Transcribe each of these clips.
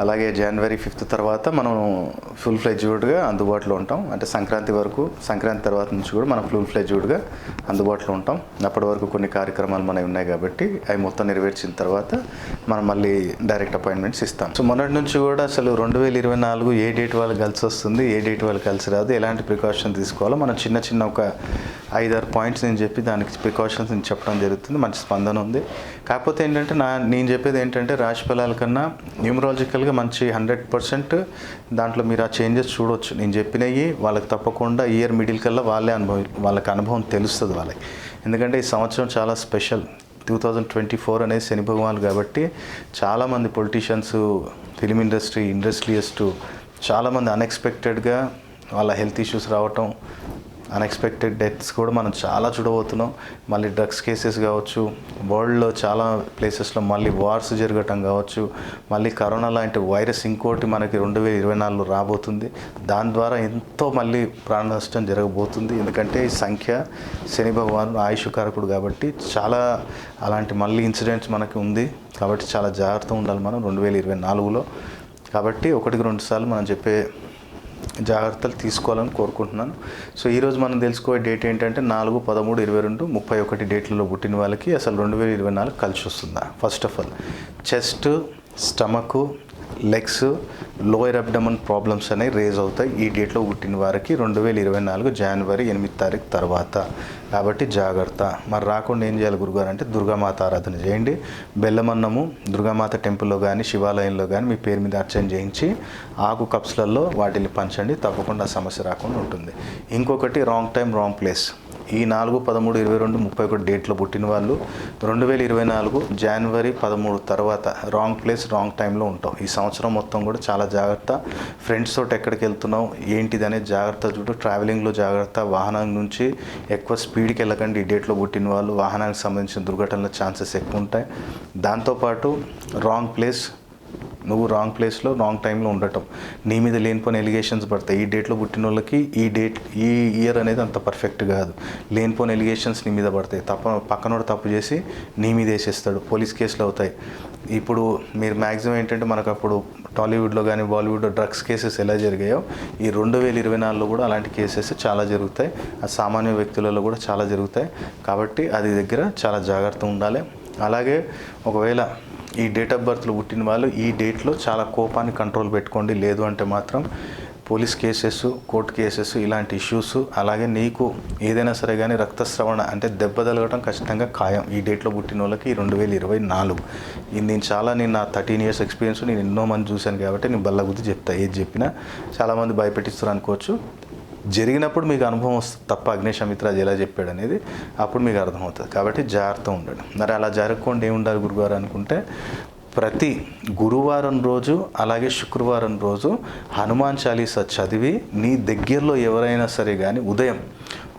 అలాగే జనవరి ఫిఫ్త్ తర్వాత మనం ఫుల్ ఫ్లెజ్డ్గా అందుబాటులో ఉంటాం. అంటే సంక్రాంతి వరకు సంక్రాంతి తర్వాత నుంచి కూడా మనం ఫుల్ ఫ్లెజ్డ్గా అందుబాటులో ఉంటాం. అప్పటి వరకు కొన్ని కార్యక్రమాలు మనవి ఉన్నాయి కాబట్టి అవి మొత్తం నెరవేర్చిన తర్వాత మనం మళ్ళీ డైరెక్ట్ అపాయింట్మెంట్స్ ఇస్తాం. సో మొన్నటి నుంచి కూడా అసలు రెండు వేల ఇరవై నాలుగు ఏ డేట్ వాళ్ళకి కలిసి వస్తుంది ఏ డేట్ వాళ్ళు కలిసి రాదు ఎలాంటి ప్రికాషన్ తీసుకోవాలో మనం చిన్న చిన్న ఒక ఐదారు పాయింట్స్ నేను చెప్పి దానికి ప్రికాషన్స్ నేను చెప్పడం జరుగుతుంది. మంచి స్పందన ఉంది. కాకపోతే ఏంటంటే నా నేను చెప్పేది ఏంటంటే రాశి ఫలాల కన్నా న్యూమరాలజికల్గా మంచి హండ్రెడ్ పర్సెంట్ దాంట్లో మీరు ఆ చేంజెస్ చూడొచ్చు. నేను చెప్పినవి వాళ్ళకి తప్పకుండా ఇయర్ మిడిల్ కల్లా వాళ్ళే అనుభవం వాళ్ళకి అనుభవం తెలుస్తుంది వాళ్ళకి. ఎందుకంటే ఈ సంవత్సరం చాలా special two thousand twenty four అనేది శని భగవాన్ కాబట్టి చాలామంది పొలిటీషియన్స్ ఫిలిం ఇండస్ట్రీ ఇండస్ట్రియలిస్ట్ చాలామంది అన్ఎక్స్పెక్టెడ్గా వాళ్ళ హెల్త్ ఇష్యూస్ రావటం అన్ఎక్స్పెక్టెడ్ డెత్స్ కూడా మనం చాలా చూడబోతున్నాం. మళ్ళీ డ్రగ్స్ కేసెస్ కావచ్చు వరల్డ్లో చాలా ప్లేసెస్లో మళ్ళీ వార్స్ జరగటం కావచ్చు మళ్ళీ కరోనా లాంటి వైరస్ ఇంకోటి మనకి రెండు వేల ఇరవై నాలుగులో రాబోతుంది. దాని ద్వారా ఎంతో మళ్ళీ ప్రాణ నష్టం జరగబోతుంది. ఎందుకంటే ఈ సంఖ్య శని ఆయుష్ కారకుడు కాబట్టి చాలా అలాంటి మళ్ళీ ఇన్సిడెంట్స్ మనకి ఉంది. కాబట్టి చాలా జాగ్రత్తగా ఉండాలి మనం రెండు వేల ఇరవై నాలుగులో. కాబట్టి ఒకటికి రెండు సార్లు మనం చెప్పే జాగ్రత్తలు తీసుకోవాలని కోరుకుంటున్నాను. సో ఈరోజు మనం తెలుసుకోే డేట్ ఏంటంటే నాలుగు పదమూడు ఇరవై రెండు ముప్పై ఒకటి డేట్లలో పుట్టిన వాళ్ళకి అసలు రెండు వేల ఇరవై నాలుగు కలిసి వస్తుందా? First of all chest stomach legs lower abdomen problems అనేవి రేజ్ అవుతాయి. ఈ డేట్లో పుట్టిన వారికి రెండు వేల ఇరవై నాలుగు జనవరి ఎనిమిది తారీఖు తర్వాత. కాబట్టి జాగ్రత్త. మరి రాకుండా ఏం చేయాలి గురుగారు అంటే దుర్గామాత ఆరాధన చేయండి. బెల్లమన్నము దుర్గామాత టెంపుల్లో కానీ శివాలయంలో కానీ మీ పేరు మీద అర్చన చేయించి ఆకు కప్స్లలో వాటిని పంచండి. తప్పకుండా సమస్య రాకుండా ఉంటుంది. ఇంకొకటి రాంగ్ టైం రాంగ్ ప్లేస్. ఈ నాలుగు పదమూడు ఇరవై రెండు ముప్పై ఒకటి డేట్లో పుట్టిన వాళ్ళు రెండు వేల ఇరవై నాలుగు జనవరి పదమూడు తర్వాత రాంగ్ ప్లేస్ రాంగ్ టైంలో ఉంటాం. ఈ సంవత్సరం మొత్తం కూడా చాలా జాగ్రత్త. ఫ్రెండ్స్ తోటి ఎక్కడికి వెళ్తున్నావు? ఏంటిది అనేది జాగ్రత్త చూడు. ట్రావెలింగ్లో జాగ్రత్త. వాహనం నుంచి ఎక్కువ స్పీడ్కి వెళ్ళకండి ఈ డేట్లో పుట్టిన వాళ్ళు. వాహనానికి సంబంధించిన దుర్ఘటనల ఛాన్సెస్ ఎక్కువ ఉంటాయి. దాంతోపాటు రాంగ్ ప్లేస్ నువ్వు రాంగ్ ప్లేస్లో రాంగ్ టైంలో ఉండటం. నీ మీద లేనిపోయిన ఎలిగేషన్స్ పడతాయి. ఈ డేట్లో పుట్టిన వాళ్ళకి ఈ డేట్ ఈ ఇయర్ అనేది అంత పర్ఫెక్ట్ కాదు. లేనిపోయిన ఎలిగేషన్స్ నీ మీద పడతాయి. తప్ప పక్కనోడు తప్పు చేసి నీ మీద వేసేస్తాడు. పోలీస్ కేసులు అవుతాయి. ఇప్పుడు మీరు మ్యాక్సిమం ఏంటంటే మనకు అప్పుడు టాలీవుడ్లో కానీ బాలీవుడ్లో డ్రగ్స్ కేసెస్ ఎలా జరిగాయో ఈ రెండు వేల ఇరవై నాలుగులో కూడా అలాంటి కేసెస్ చాలా జరుగుతాయి. ఆ సామాన్య వ్యక్తులలో కూడా చాలా జరుగుతాయి. కాబట్టి అది దగ్గర చాలా జాగ్రత్త ఉండాలి. అలాగే ఒకవేళ ఈ డేట్ ఆఫ్ బర్త్లో పుట్టిన వాళ్ళు ఈ డేట్లో చాలా కోపాన్ని కంట్రోల్ పెట్టుకోండి. లేదు అంటే మాత్రం పోలీస్ కేసెస్ కోర్టు కేసెస్ ఇలాంటి ఇష్యూస్ అలాగే నీకు ఏదైనా సరే కానీ రక్తస్రవణ అంటే దెబ్బ తగలగడం ఖచ్చితంగా ఖాయం. ఈ డేట్లో పుట్టిన వాళ్ళకి రెండు వేల ఇరవై నాలుగు. ఇది నేను చాలా నేను నా థర్టీన్ ఇయర్స్ ఎక్స్పీరియన్స్ నేను ఎన్నో మంది చూశాను కాబట్టి నేను బల్ల గుద్ది చెప్తా. ఏది చెప్పినా చాలామంది భయపెట్టిస్తారు అనుకోవచ్చు. జరిగినప్పుడు మీకు అనుభవం వస్తుంది తప్ప అగ్నేష్ ఎలా చెప్పాడు అనేది అప్పుడు మీకు అర్థమవుతుంది. కాబట్టి జాగ్రత్త ఉండండి. మరి అలా జరగకుండా ఏముండాలి గురుగారు అనుకుంటే ప్రతి గురువారం రోజు అలాగే శుక్రవారం రోజు హనుమాన్ చాలీసా చదివి నీ దగ్గరలో ఎవరైనా సరే కానీ ఉదయం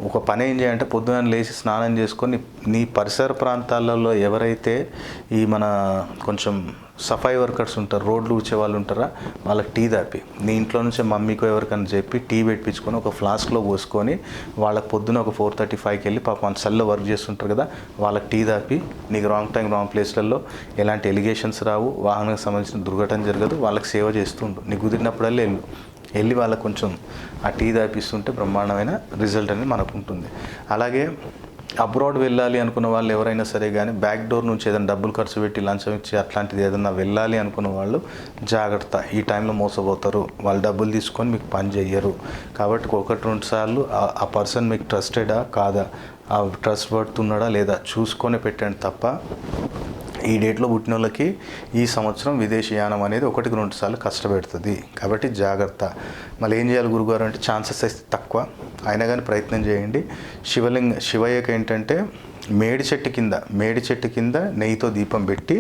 ఒక పని ఏం చేయాలంటే పొద్దున లేచి స్నానం చేసుకొని నీ పరిసర ప్రాంతాలలో ఎవరైతే ఈ మన కొంచెం సఫాయి వర్కర్స్ ఉంటారు రోడ్లు ఊచే వాళ్ళు ఉంటారా వాళ్ళకి టీ దాపి నీ ఇంట్లో నుంచి మమ్మీకో ఎవరికైనా చెప్పి టీ పెట్టించుకొని ఒక ఫ్లాస్క్లో పోసుకొని వాళ్ళకి పొద్దున ఒక ఫోర్ థర్టీ ఫైవ్కి వెళ్ళి పాపం సెల్లో వర్క్ చేస్తుంటారు కదా వాళ్ళకి టీ దాపి నీకు రాంగ్ టైం రాంగ్ ప్లేస్లలో ఎలాంటి ఎలిగేషన్స్ రావు వాహనానికి సంబంధించిన దుర్ఘటన జరగదు వాళ్ళకి సేవ చేస్తుండు నీకు కుదిరినప్పుడల్లా వెళ్ళు. వెళ్ళి వాళ్ళకి కొంచెం ఆ టీ తాపిస్తుంటే బ్రహ్మాండమైన రిజల్ట్ అనేది మనకు ఉంటుంది. అలాగే అబ్రాడ్ వెళ్ళాలి అనుకున్న వాళ్ళు ఎవరైనా సరే కానీ బ్యాక్ డోర్ నుంచి ఏదైనా డబ్బులు ఖర్చు పెట్టి లంచం ఇచ్చి అట్లాంటిది ఏదైనా వెళ్ళాలి అనుకున్న వాళ్ళు జాగ్రత్త. ఈ టైంలో మోసపోతారు. వాళ్ళు డబ్బులు తీసుకొని మీకు పని చేయరు కాబట్టి ఒకటి రెండు సార్లు ఆ- ఆ పర్సన్ మీకు ట్రస్టెడా? కాదా? ఆ ట్రస్ట్ పడుతున్నాడా లేదా? చూసుకొని పెట్టండి తప్ప ఈ డేట్లో పుట్టిన వాళ్ళకి ఈ సంవత్సరం విదేశీయానం అనేది ఒకటికి రెండు సార్లు కష్టపెడుతుంది. కాబట్టి జాగ్రత్త. మళ్ళీ ఏం చేయాలి గురుగారు అంటే ఛాన్సెస్ అయితే తక్కువ. అయినా కానీ ప్రయత్నం చేయండి. శివలింగ శివయ్యకి ఏంటంటే మేడి చెట్టు కింద మేడి చెట్టు కింద నెయ్యితో దీపం పెట్టి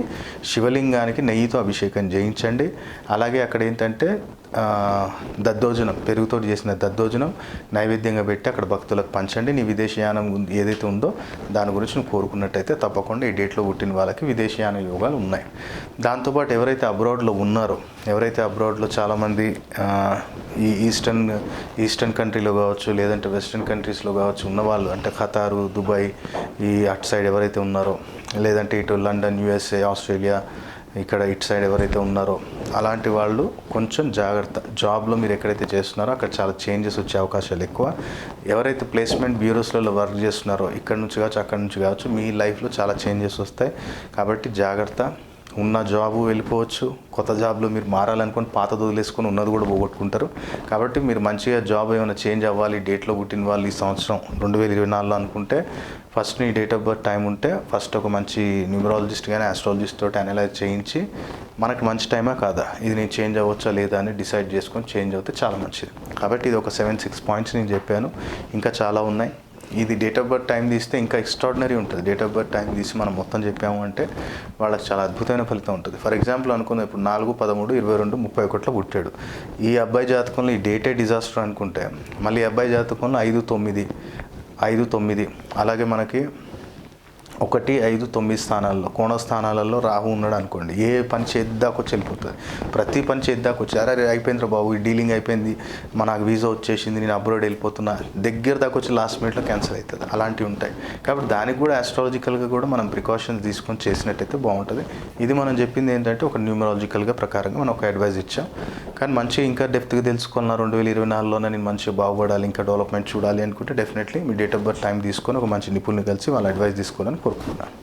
శివలింగానికి నెయ్యితో అభిషేకం చేయించండి. అలాగే అక్కడ ఏంటంటే దద్దోజనం పెరుగుతో చేసిన దద్దోజనం నైవేద్యంగా పెట్టి అక్కడ భక్తులకు పంచండి. నీ విదేశీయానం ఏదైతే ఉందో దాని గురించి నువ్వు కోరుకున్నట్టయితే తప్పకుండా ఈ డేట్లో పుట్టిన వాళ్ళకి విదేశీయాన యోగాలు ఉన్నాయి. దాంతోపాటు ఎవరైతే అబ్రాడ్లో ఉన్నారో ఎవరైతే అబ్రాడ్లో చాలామంది ఈ ఈస్టర్న్ ఈస్టర్న్ కంట్రీలో కావచ్చు లేదంటే వెస్ట్రన్ కంట్రీస్లో కావచ్చు ఉన్నవాళ్ళు అంటే ఖతారు దుబాయ్ ఈ అటు సైడ్ ఎవరైతే ఉన్నారో లేదంటే ఇటు లండన్ యుఎస్ఏ ఆస్ట్రేలియా ఇక్కడ ఇటు సైడ్ ఎవరైతే ఉన్నారో అలాంటి వాళ్ళు కొంచెం జాగ్రత్త. జాబ్లో మీరు ఎక్కడైతే చేస్తున్నారో అక్కడ చాలా చేంజెస్ వచ్చే అవకాశాలు ఎక్కువ. ఎవరైతే ప్లేస్మెంట్ బ్యూరోస్లలో వర్క్ చేస్తున్నారో ఇక్కడ నుంచి కావచ్చు అక్కడ నుంచి కావచ్చు మీ లైఫ్లో చాలా చేంజెస్ వస్తాయి. కాబట్టి జాగ్రత్త. ఉన్న జాబు వెళ్ళిపోవచ్చు. కొత్త జాబ్లో మీరు మారాలనుకుని పాత వదిలేసుకొని ఉన్నది కూడా పోగొట్టుకుంటారు. కాబట్టి మీరు మంచిగా జాబ్ ఏమైనా చేంజ్ అవ్వాలి డేట్లో పుట్టిన వాళ్ళు ఈ సంవత్సరం రెండు వేల ఇరవై నాలుగులో అనుకుంటే ఫస్ట్ నీ డేట్ ఆఫ్ బర్త్ టైం ఉంటే ఫస్ట్ ఒక మంచి న్యూమరాలజిస్ట్ కానీ ఆస్ట్రాలజిస్ట్ తోటి అనలైజ్ చేయించి మనకి మంచి టైమా కాదా? ఇది నేను చేంజ్ అవ్వచ్చా లేదా అని డిసైడ్ చేసుకొని చేంజ్ అవుతే చాలా మంచిది. కాబట్టి ఇది ఒక సెవెన్ సిక్స్ పాయింట్స్ నేను చెప్పాను. ఇంకా చాలా ఉన్నాయి. ఇది డేట్ ఆఫ్ బర్త్ టైం తీస్తే ఇంకా ఎక్స్ట్రాడినరీ ఉంటుంది. డేట్ ఆఫ్ బర్త్ టైం తీసి మనం మొత్తం చెప్పాము అంటే వాళ్ళకి చాలా అద్భుతమైన ఫలితం ఉంటుంది. ఫర్ ఎగ్జాంపుల్ అనుకుందాం ఇప్పుడు నాలుగు పదమూడు ఇరవై రెండు ముప్పై ఒకటిలో పుట్టాడు. ఈ అబ్బాయి జాతకంలో ఈ డేటే డిజాస్టర్ అనుకుంటే మళ్ళీ అబ్బాయి జాతకంలో ఐదు తొమ్మిది ఐదు తొమ్మిది అలాగే మనకి ఒకటి ఐదు తొమ్మిది స్థానాల్లో కోణ స్థానాలలో రాహు ఉన్నాడు అనుకోండి ఏ పని చేద్దాకొచ్చి వెళ్ళిపోతుంది ప్రతి పని చేద్దాకొచ్చి అరే అరే అయిపోయిందిరా బాబు ఈ డీలింగ్ అయిపోయింది మా నాకు వీసా వచ్చేసింది నేను అబ్రాడ్ వెళ్ళిపోతున్నా దగ్గర దాకా వచ్చి లాస్ట్ మినిట్లో క్యాన్సిల్ అవుతుంది అలాంటివి ఉంటాయి. కాబట్టి దానికి కూడా ఆస్ట్రాలజికల్గా కూడా మనం ప్రికాషన్స్ తీసుకొని చేసినట్టయితే బాగుంటుంది. ఇది మనం చెప్పింది ఏంటంటే ఒక న్యూమరాలజికల్గా ప్రకారంగా మనం ఒక అడ్వైజ్ ఇచ్చాం. కానీ మంచిగా ఇంకా డెప్త్గా తెలుసుకున్న రెండు వేల ఇరవై నాలుగులోనే నేను మంచిగా బాగుపడాలి ఇంకా డెవలప్మెంట్ చూడాలి అనుకుంటే డెఫినెట్లీ మీ డేట్ ఆఫ్ బర్త్ టైం తీసుకొని ఒక మంచి నిపుణుని కలిసి వాళ్ళ అడ్వైస్ తీసుకోవాలని కోరుకుంటున్నాను.